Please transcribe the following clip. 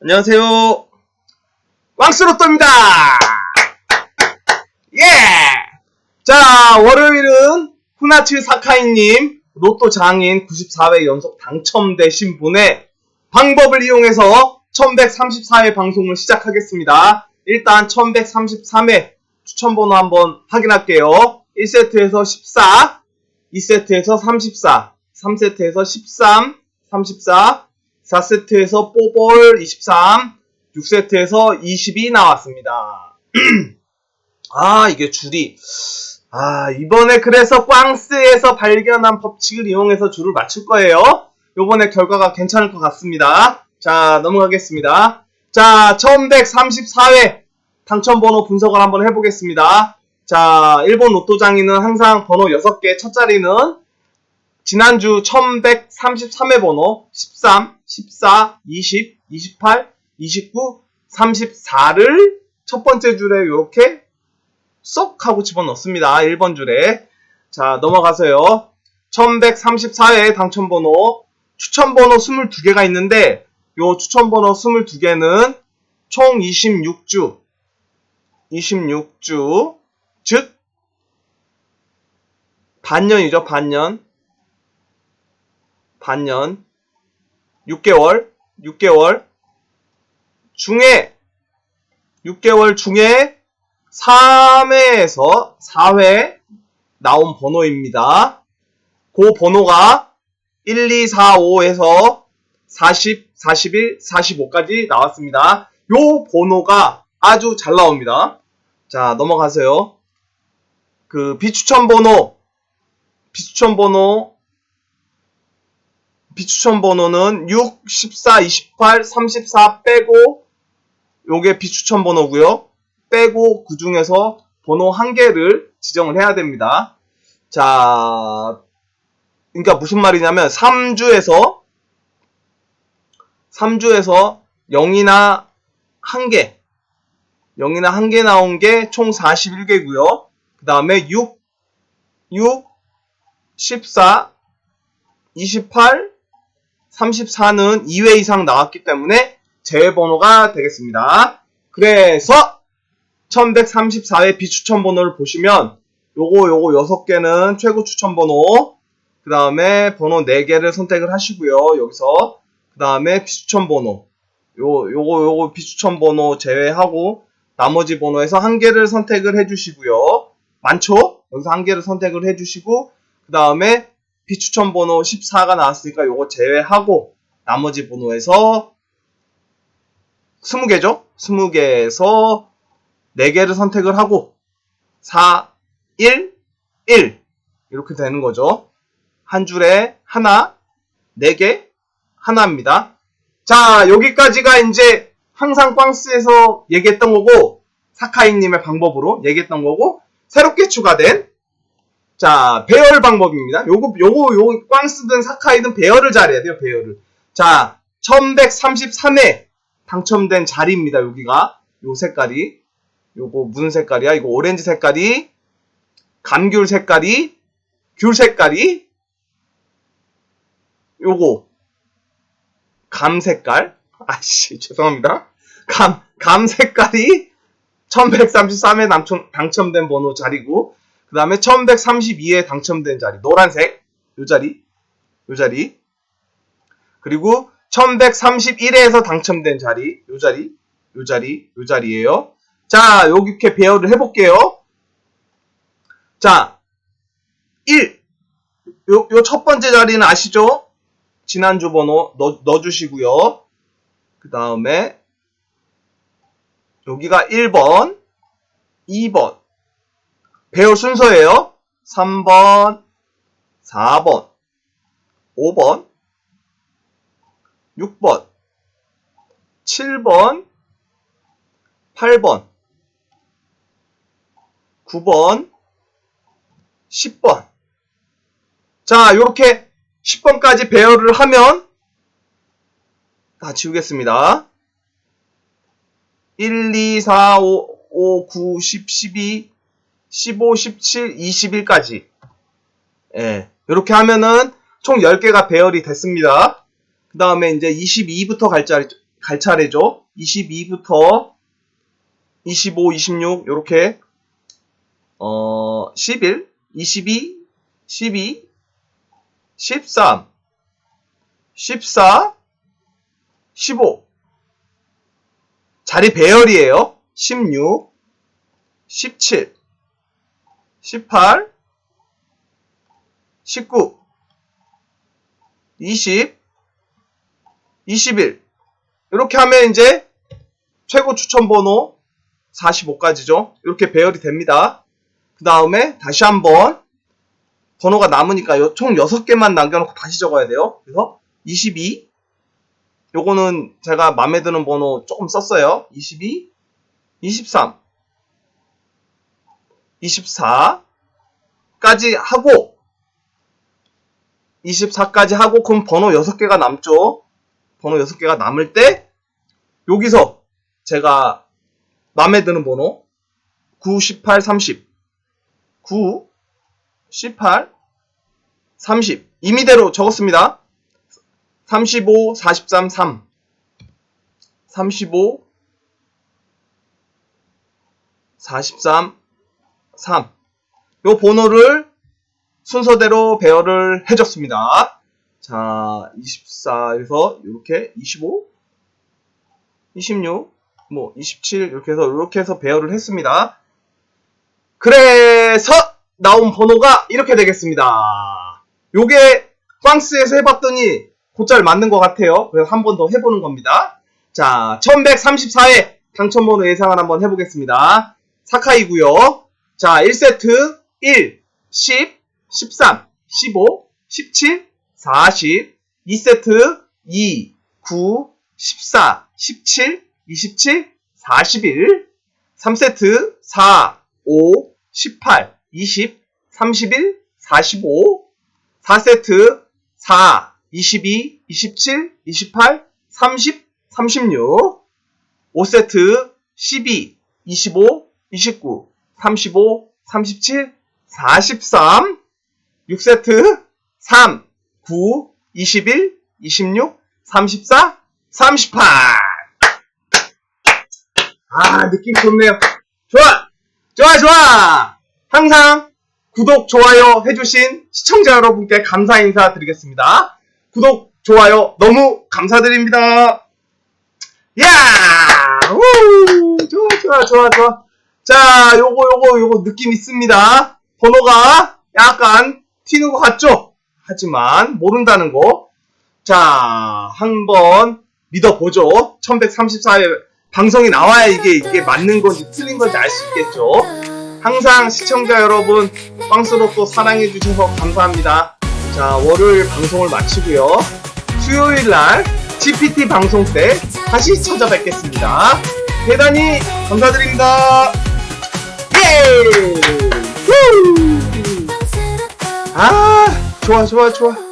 안녕하세요. 왕스로또입니다. 예! 자, 월요일은 후나츠 사카이님 로또 장인 94회 연속 당첨되신 분의 방법을 이용해서 1134회 방송을 시작하겠습니다. 일단 1133회 추천번호 한번 확인할게요. 1세트에서 14, 2세트에서 34, 3세트에서 13, 34, 4세트에서 뽀볼 23, 6세트에서 20이 나왔습니다. 아, 이게 줄이. 아, 이번에 그래서 꽝스에서 발견한 법칙을 이용해서 줄을 맞출 거예요. 요번에 결과가 괜찮을 것 같습니다. 자, 넘어가겠습니다. 자, 1134회 당첨번호 분석을 한번 해보겠습니다. 자, 일본 로또 장인은 항상 번호 6개, 첫 자리는 지난주 1133회 번호 13, 14, 20, 28, 29, 34를 첫 번째 줄에 이렇게 쏙 하고 집어넣습니다. 1번 줄에. 자, 넘어가서요. 1134회 당첨번호, 추천번호 22개가 있는데, 요 추천번호 22개는 총 26주, 26주, 즉, 반년이죠, 반년. 반년. 6개월, 6개월. 중에, 6개월 중에 3회에서 4회 나온 번호입니다. 그 번호가 1, 2, 4, 5에서 40, 41, 45까지 나왔습니다. 요 번호가 아주 잘 나옵니다. 자, 넘어가세요. 그 비추천 번호, 비추천 번호, 비추천 번호는 6, 14, 28, 34 빼고 요게 비추천 번호고요. 빼고 그 중에서 번호 한 개를 지정을 해야 됩니다. 자, 그러니까 무슨 말이냐면 3주에서 3주에서 0이나 1개 0이나 1개 나온 게 총 41개고요. 그 다음에 6, 6, 14, 28, 34는 2회 이상 나왔기 때문에 제외 번호가 되겠습니다. 그래서 1134회 비추천 번호를 보시면 요거 요거 6개는 최고 추천 번호 그 다음에 번호 4개를 선택을 하시고요. 여기서 그 다음에 비추천 번호 요 요거 요거 비추천 번호 제외하고 나머지 번호에서 한 개를 선택을 해주시고요. 많죠? 여기서 한 개를 선택을 해주시고 그 다음에 비추천 번호 14가 나왔으니까 요거 제외하고 나머지 번호에서 20개죠? 20개에서 4개를 선택을 하고 4, 1, 1 이렇게 되는 거죠. 한 줄에 하나, 4개, 하나입니다. 자, 여기까지가 이제 항상 꽝스에서 얘기했던 거고 사카이님의 방법으로 얘기했던 거고 새롭게 추가된 자, 배열 방법입니다. 요거, 요거, 요거, 꽝스든 사카이든 배열을 잘해야 돼요, 배열을. 자, 1133회 당첨된 자리입니다, 여기가. 요 색깔이. 요거 무슨 색깔이야? 이거 오렌지 색깔이, 감귤 색깔이, 귤 색깔이, 요거, 감 색깔. 아씨, 죄송합니다. 감, 감 색깔이 1133회 당첨, 당첨된 번호 자리고, 그 다음에 1132에 당첨된 자리, 노란색, 요 자리, 요 자리. 그리고 1131회에서 당첨된 자리, 요 자리, 요 자리, 요 자리예요. 자, 이렇게 배열을 해볼게요. 자, 1. 요, 요 첫 번째 자리는 아시죠? 지난주 번호 넣, 넣어주시고요. 그 다음에, 여기가 1번, 2번. 배열 순서예요. 3번, 4번, 5번, 6번, 7번, 8번, 9번, 10번. 자, 요렇게 10번까지 배열을 하면 다 지우겠습니다. 1, 2, 4, 5, 5, 9, 10, 12, 15, 17, 21까지. 예. 이렇게 하면은 총 10개가 배열이 됐습니다. 그 다음에 이제 22부터 갈 자리, 갈 차례죠. 22부터 25, 26 요렇게 어 11, 22, 12, 13, 14, 15 자리 배열이에요. 16, 17, 18, 19, 20, 21 이렇게 하면 이제 최고 추천 번호 45까지죠. 이렇게 배열이 됩니다. 그 다음에 다시 한번 번호가 남으니까 요- 총 6개만 남겨놓고 다시 적어야 돼요. 그래서 22 요거는 제가 마음에 드는 번호 조금 썼어요. 22 23 24까지 하고 24까지 하고 그럼 번호 6개가 남죠. 번호 6개가 남을 때 여기서 제가 마음에 드는 번호 9, 18, 30 9, 18, 30 임의대로 적었습니다. 35, 43, 3 35, 43, 3 요 번호를 순서대로 배열을 해줬습니다. 자, 24에서 이렇게 25, 26, 뭐 27 이렇게 해서 이렇게 해서 배열을 했습니다. 그래서 나온 번호가 이렇게 되겠습니다. 요게 프랑스에서 해봤더니 곧잘 맞는 것 같아요. 그래서 한 번 더 해보는 겁니다. 자, 1134회 당첨번호 예상을 한번 해보겠습니다. 사카이고요. 자, 1세트 1, 10, 13, 15, 17, 40, 2세트 2, 9, 14, 17, 27, 41, 3세트 4, 5, 18, 20, 31, 45, 4세트 4, 22, 27, 28, 30, 36, 5세트 12, 25, 29, 35, 37, 43, 6세트 3, 9, 21, 26, 34, 38. 아, 느낌 좋네요. 좋아! 좋아, 좋아! 항상 구독, 좋아요 해주신 시청자 여러분께 감사 인사 드리겠습니다. 구독, 좋아요 너무 감사드립니다. 야! 우! 좋아, 좋아, 좋아, 좋아. 자, 요거, 요거, 요거 느낌 있습니다. 번호가 약간 튀는 것 같죠? 하지만 모른다는 거. 자, 한번 믿어보죠. 1134회 방송이 나와야 이게, 이게 맞는 건지 틀린 건지 알 수 있겠죠? 항상 시청자 여러분, 빵스로 또 사랑해주셔서 감사합니다. 자, 월요일 방송을 마치고요. 수요일 날 GPT 방송 때 다시 찾아뵙겠습니다. 대단히 감사드립니다. 아, 좋아, 좋아, 좋아.